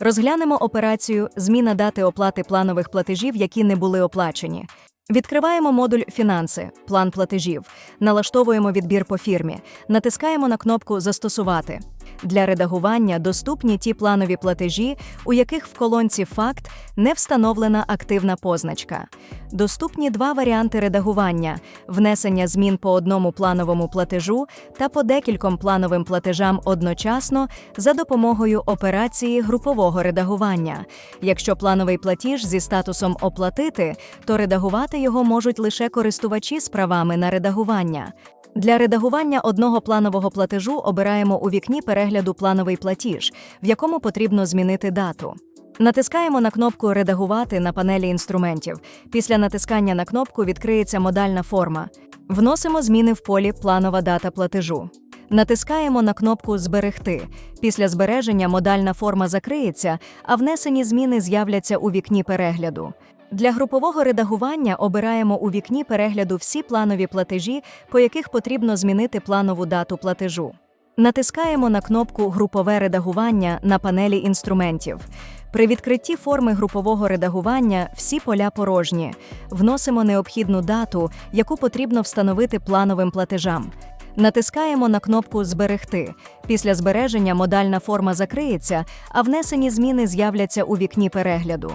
Розглянемо операцію Зміна дати оплати планових платежів, які не були оплачені. Відкриваємо модуль Фінанси, план платежів, налаштовуємо відбір по фірмі, натискаємо на кнопку Застосувати. Для редагування доступні ті планові платежі, у яких в колонці Факт не встановлена активна позначка. Доступні два варіанти редагування: внесення змін по одному плановому платежу та по декільком плановим платежам одночасно за допомогою операції групового редагування. Якщо плановий платіж зі статусом оплатити, то редагувати його можуть лише користувачі з правами на редагування. Для редагування одного планового платежу обираємо у вікні перегляду плановий платіж, в якому потрібно змінити дату. Натискаємо на кнопку Редагувати на панелі інструментів. Після натискання на кнопку відкриється модальна форма. Вносимо зміни в полі Планова дата платежу. Натискаємо на кнопку Зберегти. Після збереження модальна форма закриється, а внесені зміни з'являться у вікні перегляду. Для групового редагування обираємо у вікні перегляду всі планові платежі, по яких потрібно змінити планову дату платежу. Натискаємо на кнопку Групове редагування на панелі інструментів. При відкритті форми групового редагування всі поля порожні. Вносимо необхідну дату, яку потрібно встановити плановим платежам. Натискаємо на кнопку Зберегти. Після збереження модальна форма закриється, а внесені зміни з'являться у вікні перегляду.